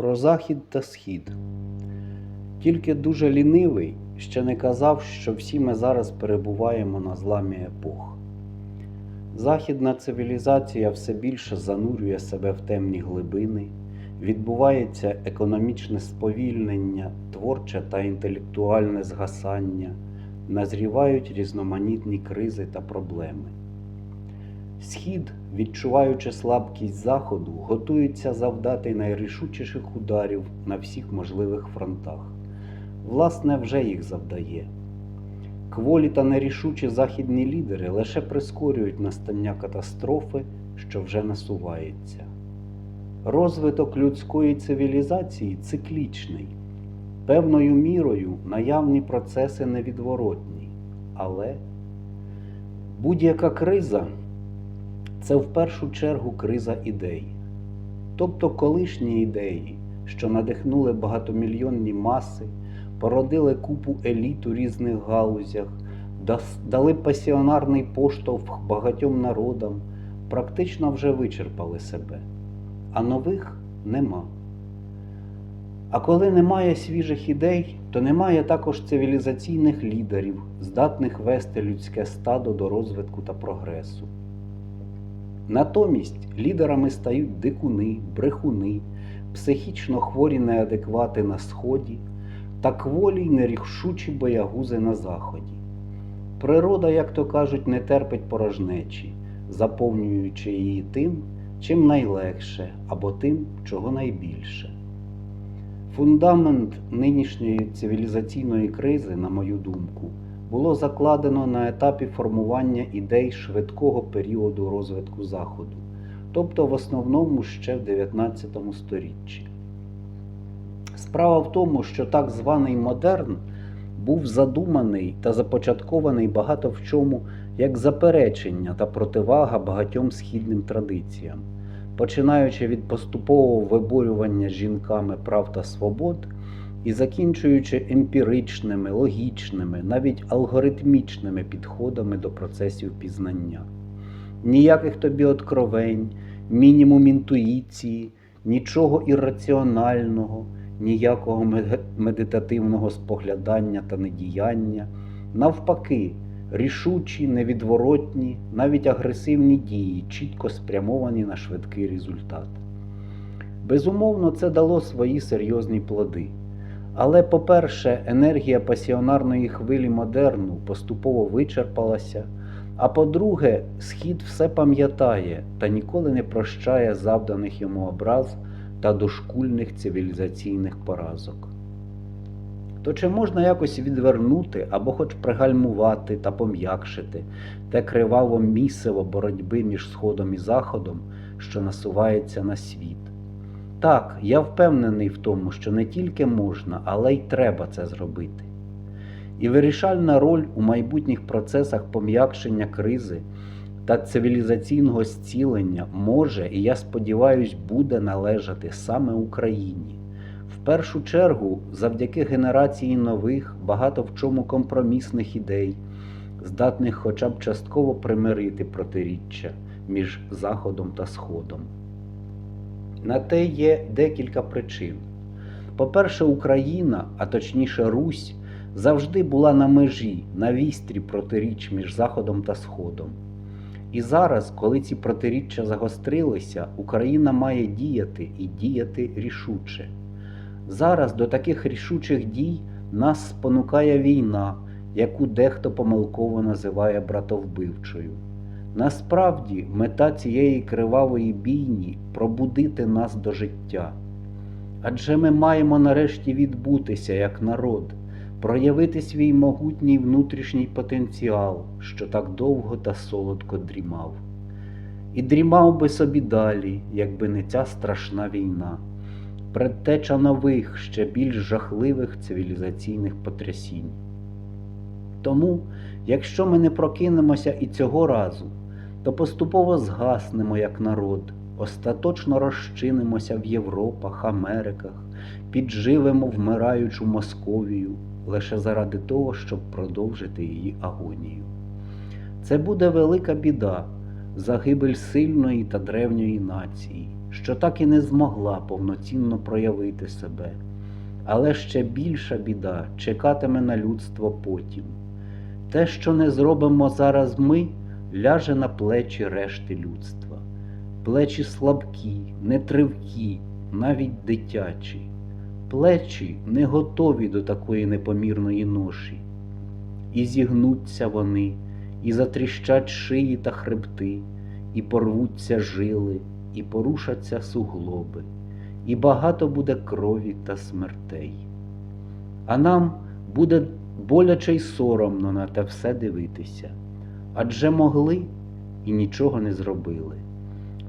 Про захід та схід. Тільки дуже лінивий ще не казав, що всі ми зараз перебуваємо на зламі епох. Західна цивілізація все більше занурює себе в темні глибини, відбувається економічне сповільнення, творче та інтелектуальне згасання, назрівають різноманітні кризи та проблеми. Схід, відчуваючи слабкість Заходу, готується завдати найрішучіших ударів на всіх можливих фронтах. Власне, вже їх завдає. Кволі та нерішучі західні лідери лише прискорюють настання катастрофи, що вже насувається. Розвиток людської цивілізації циклічний. Певною мірою наявні процеси невідворотні, але будь-яка криза це в першу чергу криза ідей. Тобто колишні ідеї, що надихнули багатомільйонні маси, породили купу еліт у різних галузях, дали пасіонарний поштовх багатьом народам, практично вже вичерпали себе, а нових нема. А коли немає свіжих ідей, то немає також цивілізаційних лідерів, здатних вести людське стадо до розвитку та прогресу. Натомість лідерами стають дикуни, брехуни, психічно хворі неадеквати на сході та кволі й нерішучі боягузи на заході. Природа, як то кажуть, не терпить порожнечі, заповнюючи її тим, чим найлегше або тим, чого найбільше. Фундамент нинішньої цивілізаційної кризи, на мою думку, було закладено на етапі формування ідей швидкого періоду розвитку Заходу, тобто в основному ще в 19 сторіччі. Справа в тому, що так званий модерн був задуманий та започаткований багато в чому як заперечення та противага багатьом східним традиціям, починаючи від поступового виборювання жінками прав та свобод і закінчуючи емпіричними, логічними, навіть алгоритмічними підходами до процесів пізнання. Ніяких тобі откровень, мінімум інтуїції, нічого ірраціонального, ніякого медитативного споглядання та недіяння. Навпаки, рішучі, невідворотні, навіть агресивні дії, чітко спрямовані на швидкий результат. Безумовно, це дало свої серйозні плоди. Але, по-перше, енергія пасіонарної хвилі модерну поступово вичерпалася. А по-друге, схід все пам'ятає та ніколи не прощає завданих йому образ та дошкульних цивілізаційних поразок. То чи можна якось відвернути або хоч пригальмувати та пом'якшити те криваво місиво боротьби між Сходом і Заходом, що насувається на світ? Так, я впевнений в тому, що не тільки можна, але й треба це зробити. І вирішальна роль у майбутніх процесах пом'якшення кризи та цивілізаційного зцілення може, і я сподіваюсь, буде належати саме Україні. В першу чергу, завдяки генерації нових, багато в чому компромісних ідей, здатних хоча б частково примирити протиріччя між Заходом та Сходом. На те є декілька причин. По-перше, Україна, а точніше Русь, завжди була на межі, на вістрі протиріч між Заходом та Сходом. І зараз, коли ці протиріччя загострилися, Україна має діяти і діяти рішуче. Зараз до таких рішучих дій нас спонукає війна, яку дехто помилково називає братовбивчою. Насправді, мета цієї кривавої бійні пробудити нас до життя. Адже ми маємо нарешті відбутися як народ, проявити свій могутній внутрішній потенціал, що так довго та солодко дрімав. І дрімав би собі далі, якби не ця страшна війна, предтеча нових, ще більш жахливих цивілізаційних потрясінь. Тому, якщо ми не прокинемося і цього разу, то поступово згаснемо як народ, остаточно розчинимося в Європах, Америках, підживемо вмираючу Московію лише заради того, щоб продовжити її агонію. Це буде велика біда, загибель сильної та древньої нації, що так і не змогла повноцінно проявити себе. Але ще більша біда чекатиме на людство потім. Те, що не зробимо зараз ми, ляже на плечі решти людства. Плечі слабкі, нетривкі, навіть дитячі. Плечі не готові до такої непомірної ноші. І зігнуться вони, і затріщать шиї та хребти, і порвуться жили, і порушаться суглоби, і багато буде крові та смертей. А нам буде боляче й соромно на те все дивитися, адже могли і нічого не зробили.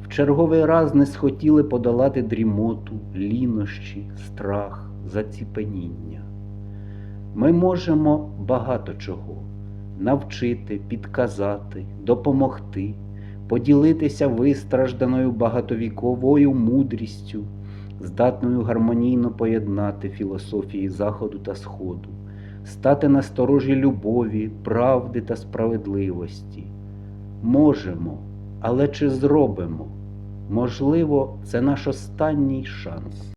В черговий раз не схотіли подолати дрімоту, лінощі, страх, заціпеніння. Ми можемо багато чого навчити, підказати, допомогти, поділитися вистражданою багатовіковою мудрістю, здатною гармонійно поєднати філософії Заходу та Сходу, стати на сторожі любові, правди та справедливості. Можемо, але чи зробимо? Можливо, це наш останній шанс.